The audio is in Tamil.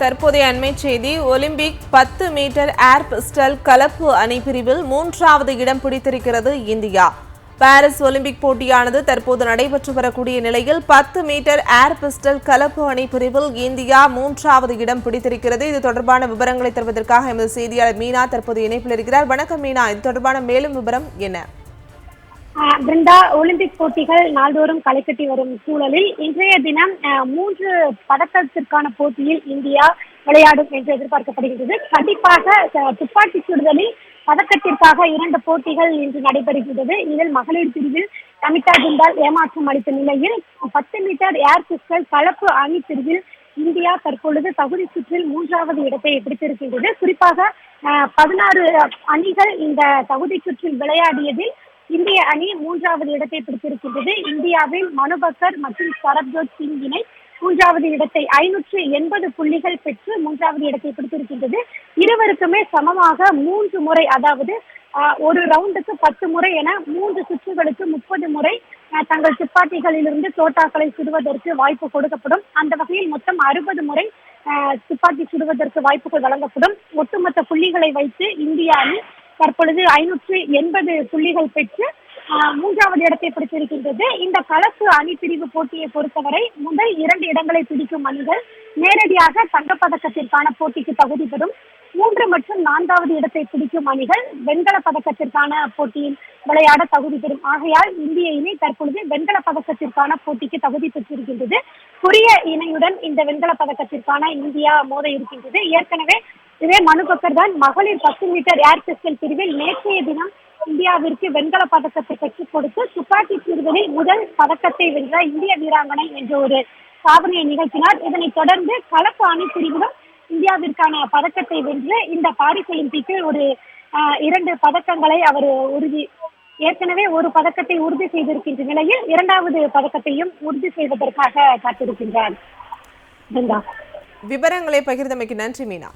தற்போதைய அண்மை செய்தி ஒலிம்பிக் பத்து மீட்டர் ஏர் பிஸ்டல் கலப்பு அணி பிரிவில் மூன்றாவது இடம் பிடித்திருக்கிறது இந்தியா. பாரிஸ் ஒலிம்பிக் போட்டியானது தற்போது நடைபெற்று வரக்கூடிய நிலையில் பத்து மீட்டர் ஏர் பிஸ்டல் கலப்பு அணி பிரிவில் இந்தியா மூன்றாவது இடம் பிடித்திருக்கிறது. இது தொடர்பான விவரங்களை தருவதற்காக எமது செய்தியாளர் மீனா தற்போது இணைப்பில் இருக்கிறார். வணக்கம் மீனா இது தொடர்பான மேலும் விவரம் என்ன? பிருந்தா ஒலிம்பிக் போட்டிகள் நாள்தோறும் களை கட்டி வரும் சூழலில் இன்றைய தினம் மூன்று பதக்கத்திற்கான போட்டியில் இந்தியா விளையாடும் என்று எதிர்பார்க்கப்படுகிறது கண்டிப்பாக துப்பாக்கி சுடுதலில் பதக்கத்திற்காக இரண்டு போட்டிகள் இன்று நடைபெறுகிறது இதில் மகளிர் பிரிவில் தமிதா ஜிந்தால் ஏமாற்றம் அளித்த நிலையில் பத்து மீட்டர் ஏர் பிஸ்டல் கலப்பு அணி பிரிவில் இந்தியா தற்பொழுது தகுதி சுற்றில் மூன்றாவது இடத்தை பிடித்திருக்கின்றது. குறிப்பாக பதினாறு அணிகள் இந்த தகுதி சுற்றில் விளையாடியதில் இந்திய அணி மூன்றாவது இடத்தை பிடித்திருக்கின்றது. இந்தியாவின் மனுபக்கர் மற்றும் சரப்ஜோத் சிங் இணை மூன்றாவது இடத்தை ஐநூற்று எண்பது புள்ளிகள் பெற்று மூன்றாவது இடத்தை பிடித்திருக்கின்றது. இருவருக்குமே சமமாக மூன்று முறை அதாவது ஒரு ரவுண்டுக்கு பத்து முறை என மூன்று சுற்றுகளுக்கு முப்பது முறை தங்கள் துப்பாக்கிகளிலிருந்து தோட்டாக்களை சுடுவதற்கு வாய்ப்பு கொடுக்கப்படும். அந்த வகையில் மொத்தம் அறுபது முறை துப்பாக்கி சுடுவதற்கு வாய்ப்புகள் வழங்கப்படும். ஒட்டுமொத்த புள்ளிகளை வைத்து இந்திய அணி தற்பொழுது ஐநூற்று எண்பது புள்ளிகள் பெற்று மூன்றாவது இடத்தை பிடித்திருக்கின்றது. இந்த கலப்பு அணி பிரிவு போட்டியை பொறுத்தவரை முதல் இரண்டு இடங்களை பிடிக்கும் அணிகள் நேரடியாக தங்கப்பதக்கத்திற்கான போட்டிக்கு தகுதி பெறும். மூன்று மற்றும் நான்காவது இடத்தை பிடிக்கும் அணிகள் வெண்கல பதக்கத்திற்கான போட்டியில் விளையாட தகுதி பெறும். ஆகையால் இந்திய இணை தற்பொழுது வெண்கல பதக்கத்திற்கான போட்டிக்கு தகுதி பெற்றிருக்கின்றது. கொரிய இணையுடன் இந்த வெண்கல பதக்கத்திற்கான இந்தியா மோத இருக்கின்றது. ஏற்கனவே இதே மனுபக்கர் தான். மகளிர் பத்து மீட்டர் ஏர் பிஸ்டல் பிரிவில் நேற்றைய தினம் இந்தியாவிற்கு வெண்கல பதக்கத்தை பெற்றுக் கொடுத்து துப்பாக்கி சுடுதலில் முதல் பதக்கத்தை வென்ற இந்திய வீராங்கனை என்ற ஒரு சாதனையை நிகழ்த்தினார். இதனைத் தொடர்ந்து கலப்பு அணி பிரிவிலும் இந்தியாவிற்கான பதக்கத்தை வென்று இந்த பாரிஸ் ஒலிம்பிக்கில் ஒரு ஆஹ், இரண்டு பதக்கங்களை அவர் உறுதி ஏற்கனவே ஒரு பதக்கத்தை உறுதி செய்திருக்கின்ற நிலையில் இரண்டாவது பதக்கத்தையும் உறுதி செய்வதற்காக காத்திருக்கின்றார். விவரங்களை பகிர்ந்தமைக்கு நன்றி மீனா.